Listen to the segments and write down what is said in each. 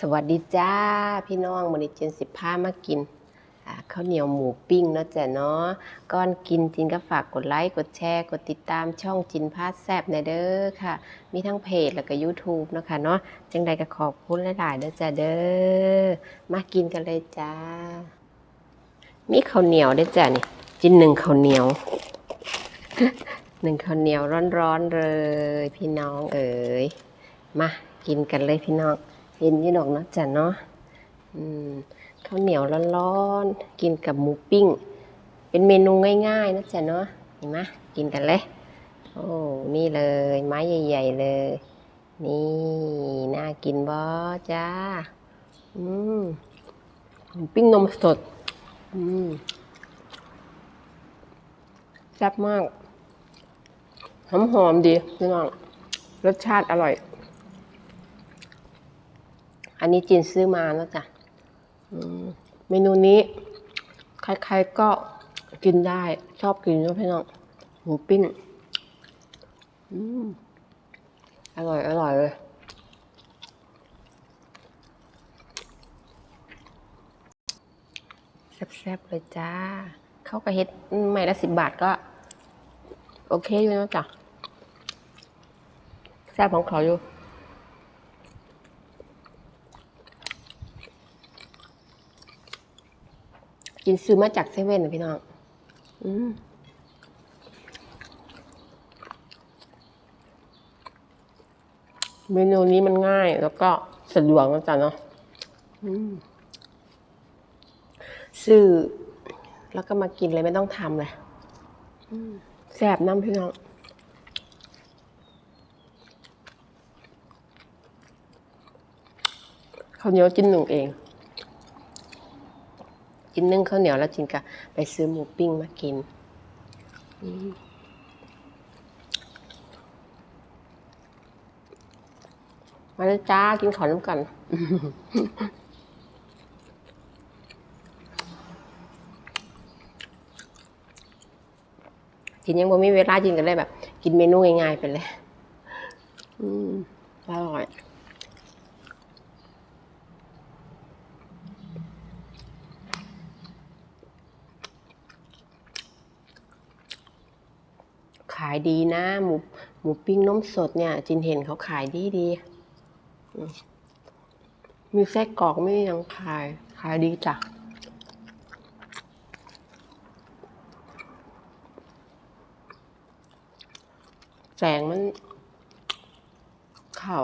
สวัสดีจ้าพี่น้องมันนี้เจนสิบห้ามากินข้าวเหนียวหมูปิ้งเนาะจ้ะเนาะก่อนกินจินก็ฝากกดไลค์กดแชร์ กดติดตามช่องจินพาแซบในเด้อค่ะ มีทั้งเพจแล้วก็ YouTube เนาะคะเนาะจังใดก็ขอบคุณหลายๆเด้อจ้ะเด้อมากินกันเลยจ้า มีข้าวเหนียวเด้อจ้ะนี่จินหนึ่งข้าวเหนียวหนึ่งข้าวเหนียวร้อนๆเลย พี่น้องเอ๋ยมากินกันเลยพี่น้อง เห็นยี่ดอกเนาะจ้ะเนาะข้าวเหนียวร้อนๆ กินกับหมูปิ้ง เป็นเมนูง่ายๆนะจ๊ะเนาะเห็นไหมกินกันเลย โอ้ นี่เลย ไม้ใหญ่ ๆ เลย นี่ น่ากินบ่จ้า อืมหมูปิ้งนมสด อืมแซ่บมาก หอมๆดีพี่น้อง รสชาติอร่อย อันนี้จีนซื้อมาแล้วจ้ะอืมเมนูนี้ ใครๆก็กินได้ชอบกินนะพี่น้องหมูปิ้งอืมอร่อย อร่อยเลยแซ่บๆเลยจ้า เข้าวกระเฮ็ดไม่ละสิบบาทก็ โอเคอยู่นะจ๊ะแซ่บของเขาอยู่ กินซื้อมาจากเซเว่นนะพี่น้องอืมเมนูนี้มันง่ายแล้วก็สะดวกนะจ๊ะเนาะซื้อแล้วก็มากินเลยไม่ต้องทำเลยแซ่บน้ำพี่น้องข้าวเหนียวจิ้นหนึ่งเอง กินนึ่งข้าวเหนียวแล้วจินก็ไปซื้อหมูปิ้งมากินมาเลยจ้ากินขอน้ำกันจินยังบ่มีเวลาจินก็เลยแบบ กินเมนูง่ายๆไปเลย อืมอร่อย ขายดีนะ หมูหมูปิ้งนมสดเนี่ย จินเห็นเขาขายดีดีมีไส้กรอกไม่ยังขายขายดีจ้ะแสงมัน เข่า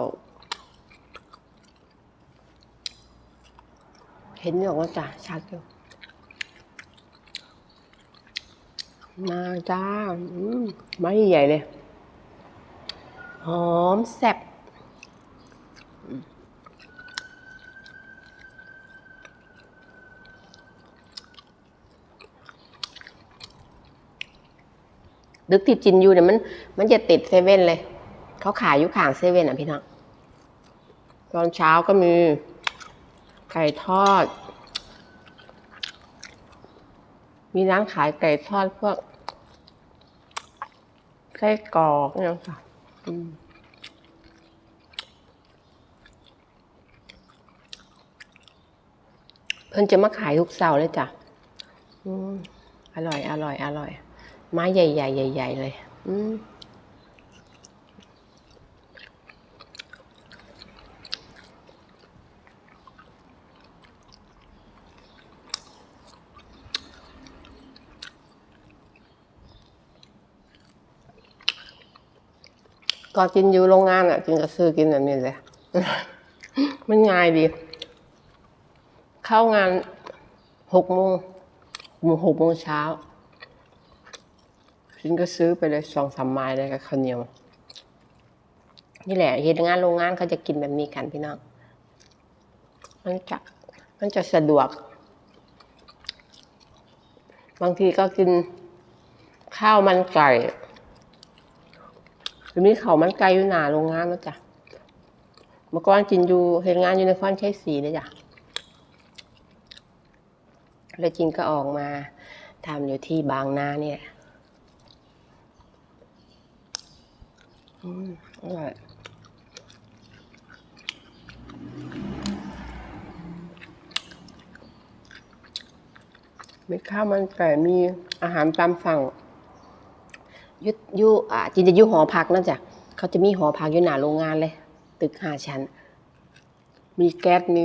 เห็นอยู่ว่าจ้ะชัดอยู่ มาจ้าอไม้ใหญ่เลย หอมแซ่บดึกที่จินอยู่เนี่ยมัน มันจะติดเซเว่นเลย เขาขายอยู่ข้างเซเว่นอะพี่น้องตอนเช้าก็มี ไก่ทอด มีร้านขายไก่ทอดพวกไส้กรอกเนี่ยค่ะเพิ่นจะมาขายทุกเสาร์เลยจ้ะอืมอร่อย อร่อย อร่อย ไม้ใหญ่ใหญ่ใหญ่ ๆ เลย อืม ก่อนกินอยู่โรงงานอะ กินก็ซื้อกินแบบนี้เลยมันง่ายดี เข้างานหกโมงหกโมงเช้าฉันก็ซื้อไปเลยสองสามไม้เลยกับข้าวเหนียว นี่แหละเห็นงานโรงงานเขาจะกินแบบนี้กันพี่น้องมันจะมันจะสะดวก บางทีก็กินข้าวมันไก่ ทีนี้เขามันไกลอยู่หนาโรงงานแล้วจ้ะเมื่อก่อนกินอยู่เห็นงานอยู่ในค้อนใช้สีเลยจ้ะแล้วจินก็ออกมาทำอยู่ที่บางนาเนี่ยอืมอร่อยเม็ข้าวมันไก่มีอาหารตามสั่ง ยุยุอ่าจริงจะยุหอพักนะจ๊ะเขาจะมีหอพักอยู่หน้าโรงงานเลย ตึกห้าชั้น มีแก๊สมี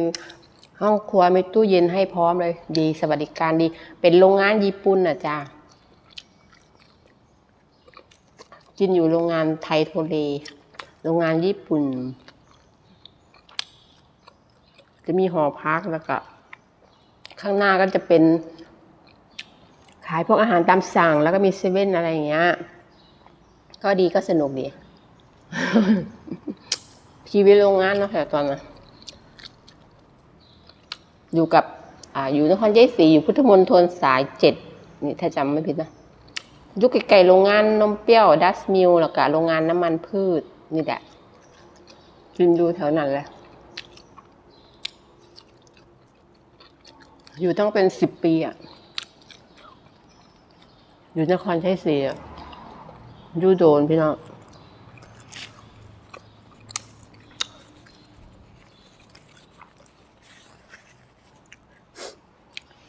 ห้องครัวมีตู้เย็นให้พร้อมเลย ดีสวัสดิการดี เป็นโรงงานญี่ปุ่นนะจ๊ะกินอยู่โรงงานไทยโทเลโรงงานญี่ปุ่น จะมีหอพักแล้วก็ ข้างหน้าก็จะเป็น ขายพวกอาหารตามสั่งแล้วก็มีเซเว่นอะไรอย่างเงี้ย ก็ดีก็สนุกดี ชีวิตโรงงานเนาะแต่ตอนนั้นอยู่กับ อ่า อยู่นครชัยศรีอยู่พุทธมณฑลสายเจ็ดนี่ถ้าจำไม่ผิดนะยุคไกลๆโรงงานนมเปรี้ยวดัสมิลแล้วก็โรงงานน้ำมันพืช นี่แหละกินดูแถวนั้นแหละอยู่ต้องเป็นสิบปีอะอยู่นครชัยศรีอะ ยูโดนพี่น้อง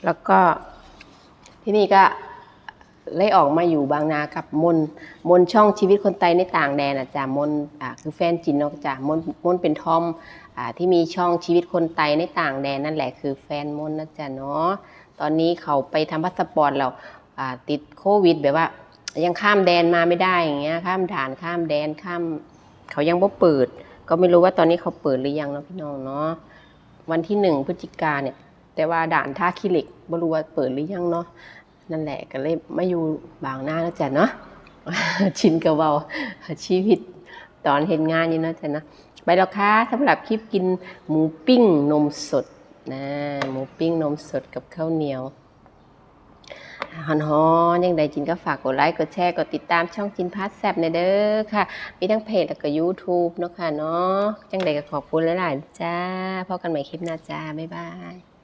แล้วก็ที่นี่ก็เลยออกมาอยู่บางนากับมนมนช่องชีวิตคนไทยในต่างแดนอะจ้ะมนอ่าคือแฟนจินเนาะจ้ะมนมนเป็นทอมอ่าที่มีช่องชีวิตคนไทยในต่างแดนนั่นแหละคือแฟนมนนะจ๊ะเนาะตอนนี้เขาไปทำพาสปอร์ตแล้วอ่าติดโควิดแบบว่า ยังข้ามแดนมาไม่ได้อย่างเงี้ย ข้ามด่านข้ามแดนข้าม เขายังบ่เปิด ก็ไม่รู้ว่าตอนนี้เขาเปิดหรือยังเนาะพี่น้องเนาะวันที่หนึ่งพฤศจิกาเนี่ย แต่ว่าด่านท่าขี้เหล็กไม่รู้ว่าเปิดหรือยังเนาะนั่นแหละก็เลยมาอยู่บางหน้าแล้วจ้ะเนาะชินกับเบาชีวิตตอนเห็นงานอยู่นะจ้ะนะไปแล้วค่ะสำหรับคลิปกินหมูปิ้งนมสดนะหมูปิ้งนมสดกับข้าวเหนียว ฮอนฮอนๆยังใดจินก็ฝากกดไลค์กดแชร์กดติดตามช่องจินพาสแซบในเด้อค่ะ มีทั้งเพจแล้วก็ YouTube เนาะค่ะเนาะจังใดก็ขอบคุณหลายๆจ้าพบกันใหม่คลิปหน้าจ้า บ๊ายบาย